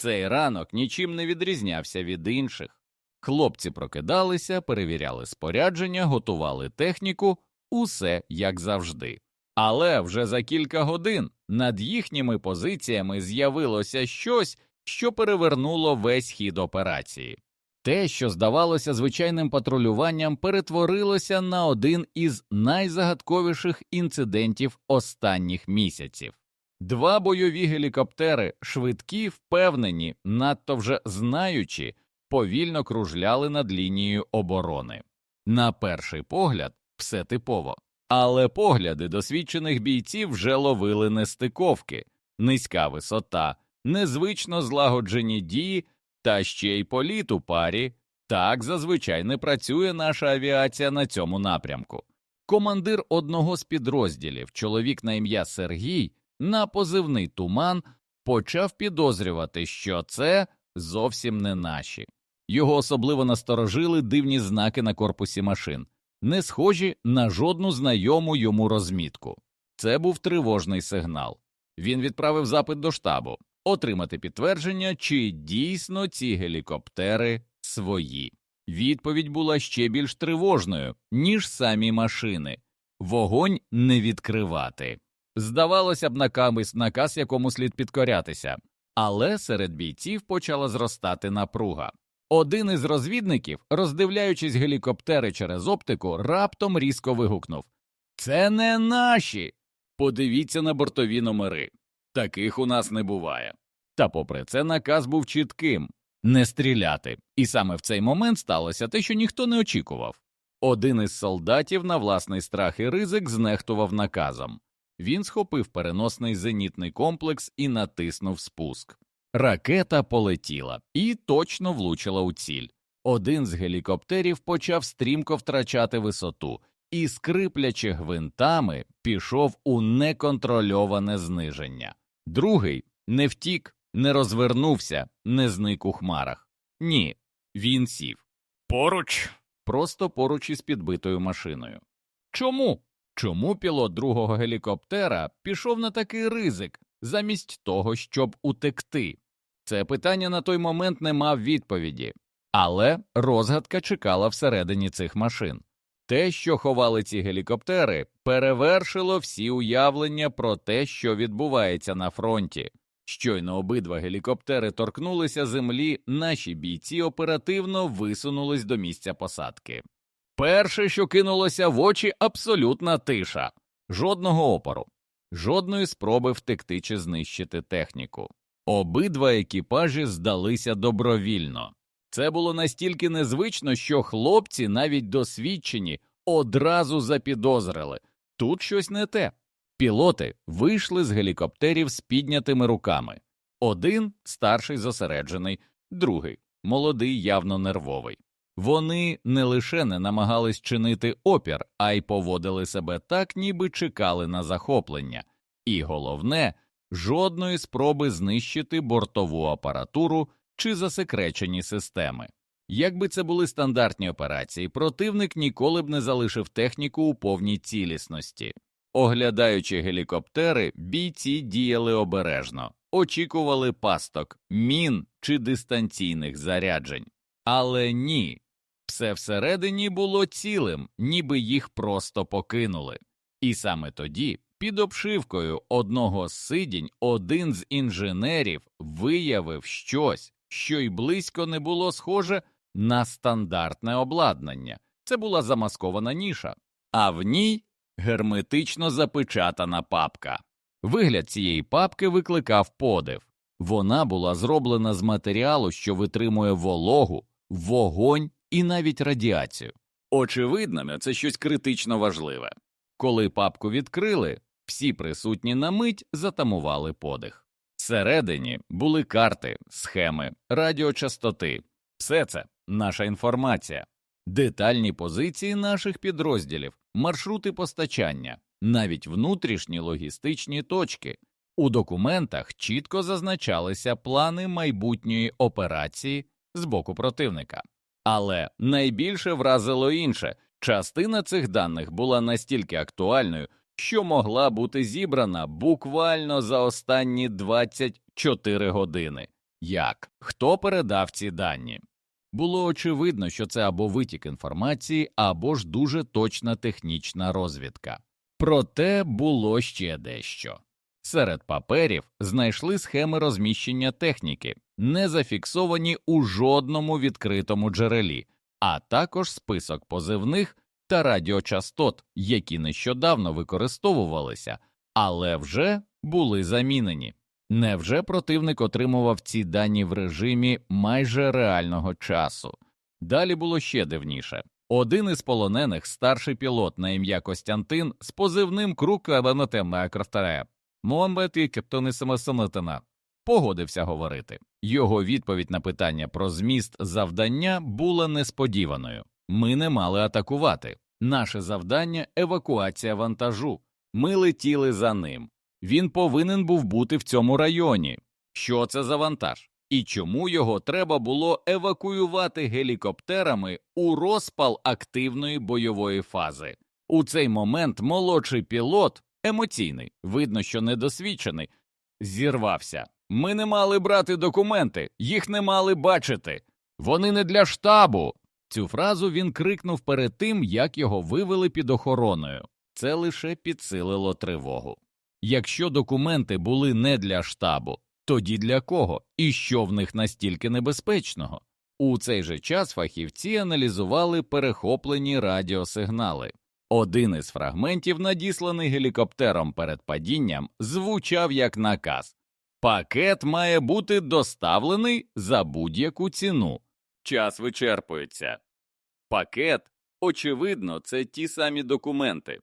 Цей ранок нічим не відрізнявся від інших. Хлопці прокидалися, перевіряли спорядження, готували техніку, усе як завжди. Але вже за кілька годин над їхніми позиціями з'явилося щось, що перевернуло весь хід операції. Те, що здавалося звичайним патрулюванням, перетворилося на один із найзагадковіших інцидентів останніх місяців. Два бойові гелікоптери, швидкі, впевнені, надто вже знаючи, повільно кружляли над лінією оборони. На перший погляд, все типово. Але погляди досвідчених бійців вже ловили нестиковки, низька висота, незвично злагоджені дії та ще й політ у парі. Так зазвичай не працює наша авіація на цьому напрямку. Командир одного з підрозділів, чоловік на ім'я Сергій, на позивний туман, почав підозрювати, що це зовсім не наші. Його особливо насторожили дивні знаки на корпусі машин, не схожі на жодну знайому йому розмітку. Це був тривожний сигнал. Він відправив запит до штабу отримати підтвердження, чи дійсно ці гелікоптери свої. Відповідь була ще більш тривожною, ніж самі машини вогонь не відкривати. Здавалося б, наказ, наказ якому слід підкорятися, але серед бійців почала зростати напруга. Один із розвідників, роздивляючись гелікоптери через оптику, раптом різко вигукнув Це не наші. Подивіться на бортові номери. Таких у нас не буває. Та попри це наказ був чітким не стріляти, і саме в цей момент сталося те, що ніхто не очікував. Один із солдатів на власний страх і ризик знехтував наказом. Він схопив переносний зенітний комплекс і натиснув спуск. Ракета полетіла і точно влучила у ціль. Один з гелікоптерів почав стрімко втрачати висоту і, скриплячи гвинтами, пішов у неконтрольоване зниження. Другий не втік, не розвернувся, не зник у хмарах. Ні, він сів. Поруч. Просто поруч із підбитою машиною. Чому? Чому пілот другого гелікоптера пішов на такий ризик, замість того, щоб утекти? Це питання на той момент не мав відповіді, але розгадка чекала всередині цих машин. Те, що ховали ці гелікоптери, перевершило всі уявлення про те, що відбувається на фронті. Щойно обидва гелікоптери торкнулися землі, наші бійці оперативно висунулись до місця посадки. Перше, що кинулося в очі, абсолютна тиша, жодного опору, жодної спроби втекти чи знищити техніку. Обидва екіпажі здалися добровільно. Це було настільки незвично, що хлопці, навіть досвідчені, одразу запідозрили тут щось не те. Пілоти вийшли з гелікоптерів з піднятими руками. Один старший зосереджений, другий молодий, явно нервовий. Вони не лише не намагались чинити опір, а й поводили себе так, ніби чекали на захоплення, і головне жодної спроби знищити бортову апаратуру чи засекречені системи. Якби це були стандартні операції, противник ніколи б не залишив техніку у повній цілісності. Оглядаючи гелікоптери, бійці діяли обережно, очікували пасток, мін чи дистанційних заряджень. Але ні, все всередині було цілим, ніби їх просто покинули. І саме тоді, під обшивкою одного з сидінь, один з інженерів виявив щось, що й близько не було схоже на стандартне обладнання. Це була замаскована ніша, а в ній герметично запечатана папка. Вигляд цієї папки викликав подив. Вона була зроблена з матеріалу, що витримує вологу, вогонь і навіть радіацію. Очевидно, це щось критично важливе. Коли папку відкрили, всі присутні на мить затамували подих. Всередині були карти, схеми, радіочастоти. Все це наша інформація, детальні позиції наших підрозділів, маршрути постачання, навіть внутрішні логістичні точки. У документах чітко зазначалися плани майбутньої операції з боку противника. Але найбільше вразило інше частина цих даних була настільки актуальною, що могла бути зібрана буквально за останні 24 години. Як? Хто передав ці дані? Було очевидно, що це або витік інформації, або ж дуже точна технічна розвідка. Проте було ще дещо. Серед паперів знайшли схеми розміщення техніки, не зафіксовані у жодному відкритому джерелі, а також список позивних та радіочастот, які нещодавно використовувалися, але вже були замінені. Невже противник отримував ці дані в режимі майже реального часу? Далі було ще дивніше. Один із полонених старший пілот на ім'я Костянтин з позивним круг Абанатема Крафтаре Момбет і Кептонисимасонатина погодився говорити. Його відповідь на питання про зміст завдання була несподіваною. Ми не мали атакувати. Наше завдання евакуація вантажу. Ми летіли за ним. Він повинен був бути в цьому районі. Що це за вантаж? І чому його треба було евакуювати гелікоптерами у розпал активної бойової фази? У цей момент молодший пілот, емоційний, видно, що недосвідчений, зірвався. Ми не мали брати документи, їх не мали бачити. Вони не для штабу. Цю фразу він крикнув перед тим, як його вивели під охороною. Це лише підсилило тривогу. Якщо документи були не для штабу, тоді для кого і що в них настільки небезпечного? У цей же час фахівці аналізували перехоплені радіосигнали. Один із фрагментів, надісланий гелікоптером перед падінням, звучав як наказ Пакет має бути доставлений за будь-яку ціну. Час вичерпується. Пакет, очевидно, це ті самі документи.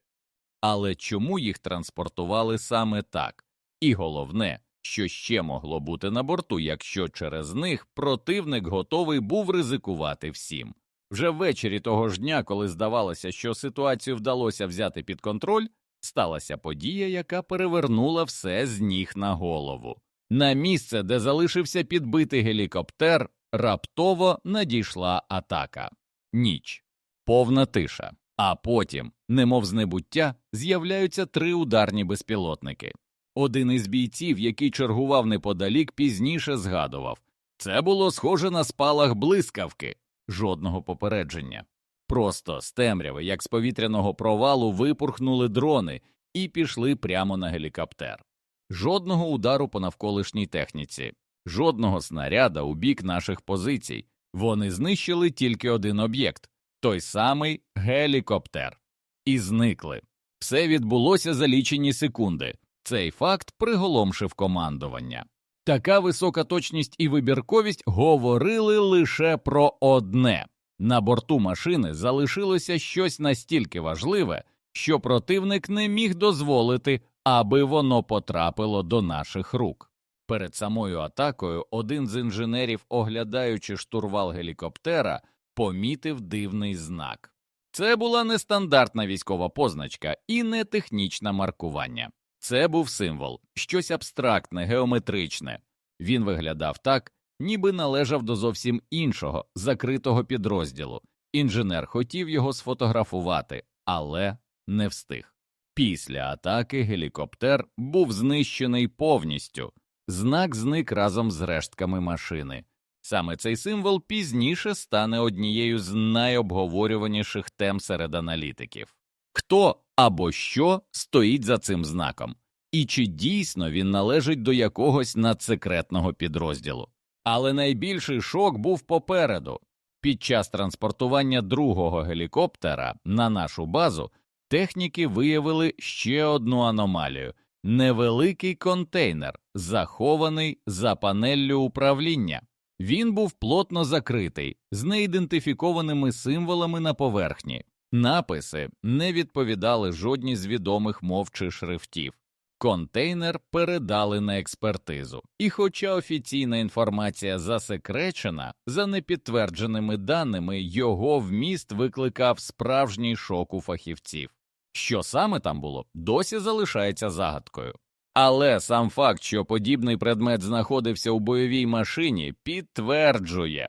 Але чому їх транспортували саме так? І головне, що ще могло бути на борту, якщо через них противник готовий був ризикувати всім. Вже ввечері того ж дня, коли здавалося, що ситуацію вдалося взяти під контроль, сталася подія, яка перевернула все з ніг на голову. На місце, де залишився підбитий гелікоптер, раптово надійшла атака. Ніч, повна тиша. А потім, немов з небуття, з'являються три ударні безпілотники. Один із бійців, який чергував неподалік, пізніше згадував це було схоже на спалах блискавки, жодного попередження. Просто з темряви, як з повітряного провалу, випурхнули дрони і пішли прямо на гелікоптер. Жодного удару по навколишній техніці, жодного снаряда у бік наших позицій. Вони знищили тільки один об'єкт той самий гелікоптер. І зникли. Все відбулося за лічені секунди. Цей факт приголомшив командування. Така висока точність і вибірковість говорили лише про одне на борту машини залишилося щось настільки важливе, що противник не міг дозволити, аби воно потрапило до наших рук. Перед самою атакою один з інженерів, оглядаючи штурвал гелікоптера, помітив дивний знак. Це була не стандартна військова позначка і не технічне маркування. Це був символ, щось абстрактне, геометричне. Він виглядав так, ніби належав до зовсім іншого, закритого підрозділу. Інженер хотів його сфотографувати, але не встиг. Після атаки гелікоптер був знищений повністю, знак зник разом з рештками машини. Саме цей символ пізніше стане однією з найобговорюваніших тем серед аналітиків. Хто або що стоїть за цим знаком, і чи дійсно він належить до якогось надсекретного підрозділу. Але найбільший шок був попереду. Під час транспортування другого гелікоптера на нашу базу техніки виявили ще одну аномалію невеликий контейнер, захований за панеллю управління. Він був плотно закритий, з неідентифікованими символами на поверхні. Написи не відповідали жодній з відомих мов чи шрифтів. Контейнер передали на експертизу, і, хоча офіційна інформація засекречена, за непідтвердженими даними його вміст викликав справжній шок у фахівців. Що саме там було, досі залишається загадкою. Але сам факт, що подібний предмет знаходився у бойовій машині, підтверджує,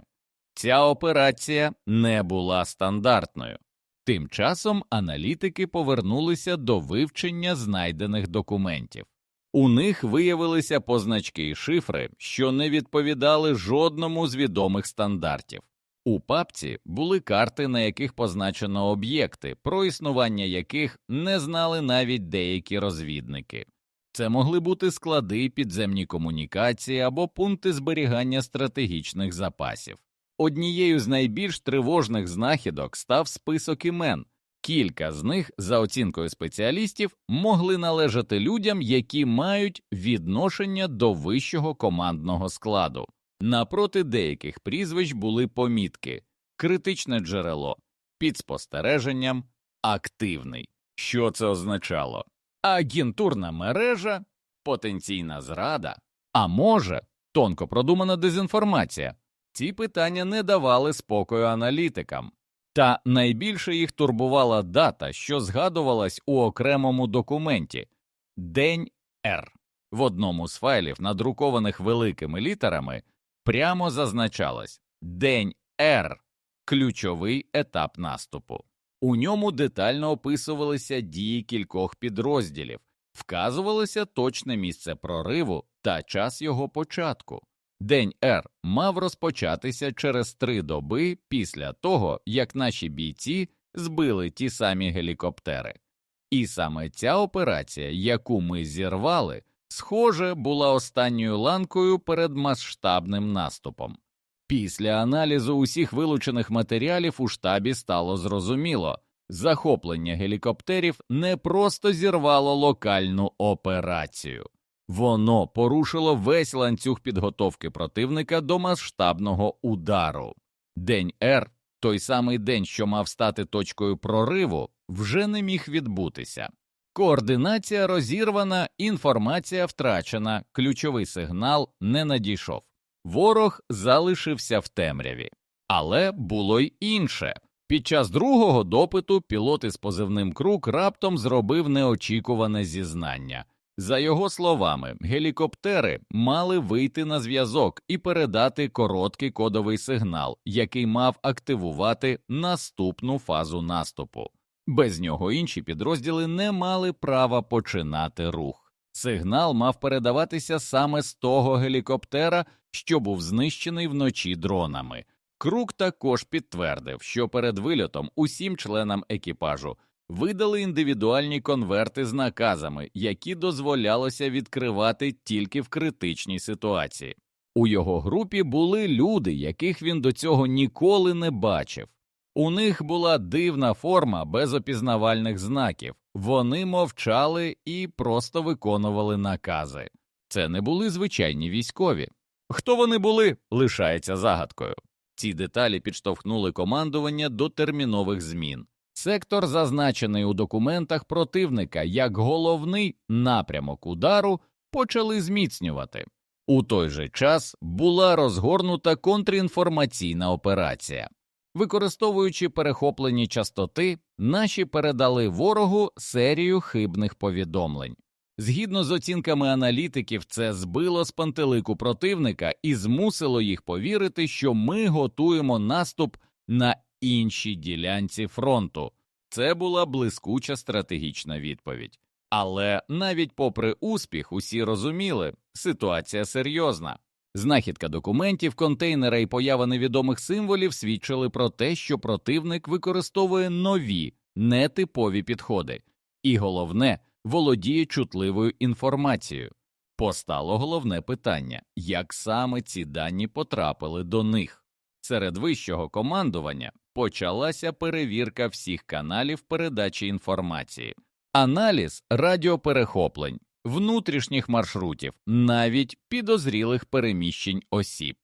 ця операція не була стандартною. Тим часом аналітики повернулися до вивчення знайдених документів. У них виявилися позначки і шифри, що не відповідали жодному з відомих стандартів. У папці були карти, на яких позначено об'єкти, про існування яких не знали навіть деякі розвідники. Це могли бути склади, підземні комунікації або пункти зберігання стратегічних запасів. Однією з найбільш тривожних знахідок став список імен. Кілька з них, за оцінкою спеціалістів, могли належати людям, які мають відношення до вищого командного складу. Напроти деяких прізвищ були помітки критичне джерело, під спостереженням, активний. Що це означало? Агентурна мережа, потенційна зрада, а може, тонко продумана дезінформація. Ці питання не давали спокою аналітикам, та найбільше їх турбувала дата, що згадувалась у окремому документі День Р. В одному з файлів, надрукованих великими літерами, прямо зазначалось День Р ключовий етап наступу. У ньому детально описувалися дії кількох підрозділів, вказувалося точне місце прориву та час його початку. День Р мав розпочатися через три доби після того, як наші бійці збили ті самі гелікоптери. І саме ця операція, яку ми зірвали, схоже, була останньою ланкою перед масштабним наступом. Після аналізу усіх вилучених матеріалів у штабі стало зрозуміло захоплення гелікоптерів не просто зірвало локальну операцію, воно порушило весь ланцюг підготовки противника до масштабного удару. День Р, той самий день, що мав стати точкою прориву, вже не міг відбутися. Координація розірвана, інформація втрачена, ключовий сигнал не надійшов. Ворог залишився в темряві, але було й інше. Під час другого допиту пілот із позивним круг раптом зробив неочікуване зізнання. За його словами, гелікоптери мали вийти на зв'язок і передати короткий кодовий сигнал, який мав активувати наступну фазу наступу. Без нього інші підрозділи не мали права починати рух. Сигнал мав передаватися саме з того гелікоптера, що був знищений вночі дронами. Крук також підтвердив, що перед вильотом усім членам екіпажу видали індивідуальні конверти з наказами, які дозволялося відкривати тільки в критичній ситуації. У його групі були люди, яких він до цього ніколи не бачив. У них була дивна форма без опізнавальних знаків, вони мовчали і просто виконували накази. Це не були звичайні військові. Хто вони були, лишається загадкою. Ці деталі підштовхнули командування до термінових змін. Сектор, зазначений у документах противника як головний напрямок удару, почали зміцнювати. У той же час була розгорнута контрінформаційна операція. Використовуючи перехоплені частоти, наші передали ворогу серію хибних повідомлень. Згідно з оцінками аналітиків, це збило з пантелику противника і змусило їх повірити, що ми готуємо наступ на іншій ділянці фронту. Це була блискуча стратегічна відповідь. Але навіть попри успіх, усі розуміли, ситуація серйозна. Знахідка документів, контейнера і поява невідомих символів свідчили про те, що противник використовує нові нетипові підходи, і головне володіє чутливою інформацією. Постало головне питання як саме ці дані потрапили до них. Серед вищого командування почалася перевірка всіх каналів передачі інформації, аналіз радіоперехоплень, внутрішніх маршрутів, навіть підозрілих переміщень осіб.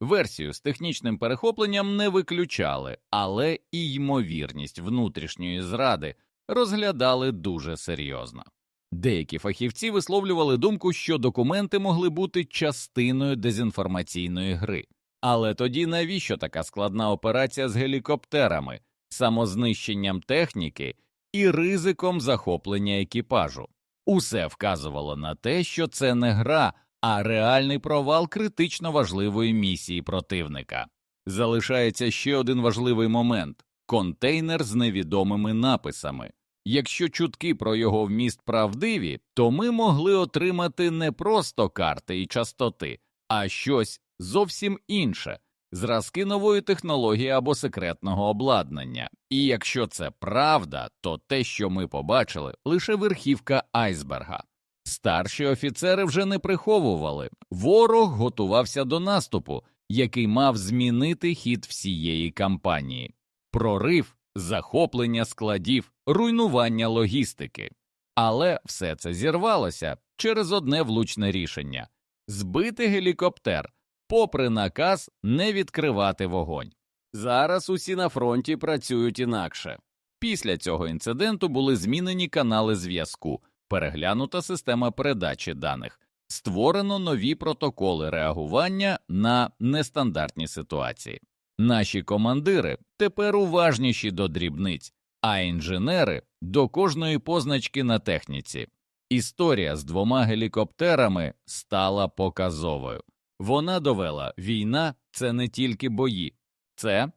Версію з технічним перехопленням не виключали, але і ймовірність внутрішньої зради розглядали дуже серйозно. Деякі фахівці висловлювали думку, що документи могли бути частиною дезінформаційної гри. Але тоді навіщо така складна операція з гелікоптерами, самознищенням техніки і ризиком захоплення екіпажу? Усе вказувало на те, що це не гра, а реальний провал критично важливої місії противника. Залишається ще один важливий момент контейнер з невідомими написами. Якщо чутки про його вміст правдиві, то ми могли отримати не просто карти і частоти, а щось зовсім інше зразки нової технології або секретного обладнання. І якщо це правда, то те, що ми побачили, лише верхівка айсберга. Старші офіцери вже не приховували, ворог готувався до наступу, який мав змінити хід всієї кампанії, прорив, захоплення складів, руйнування логістики. Але все це зірвалося через одне влучне рішення збити гелікоптер, попри наказ не відкривати вогонь. Зараз усі на фронті працюють інакше. Після цього інциденту були змінені канали зв'язку, переглянута система передачі даних, створено нові протоколи реагування на нестандартні ситуації. Наші командири тепер уважніші до дрібниць, а інженери до кожної позначки на техніці. Історія з двома гелікоптерами стала показовою. Вона довела війна це не тільки бої, це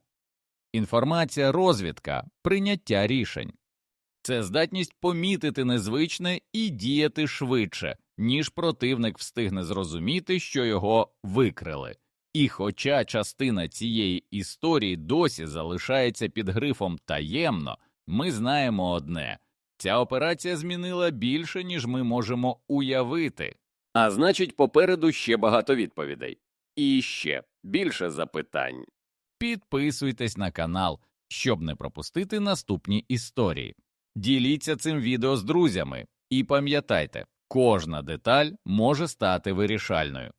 інформація, розвідка, прийняття рішень. Це здатність помітити незвичне і діяти швидше, ніж противник встигне зрозуміти, що його викрили. І хоча частина цієї історії досі залишається під грифом таємно, ми знаємо одне ця операція змінила більше, ніж ми можемо уявити. А значить, попереду ще багато відповідей. І ще більше запитань. Підписуйтесь на канал, щоб не пропустити наступні історії. Діліться цим відео з друзями і пам'ятайте, кожна деталь може стати вирішальною.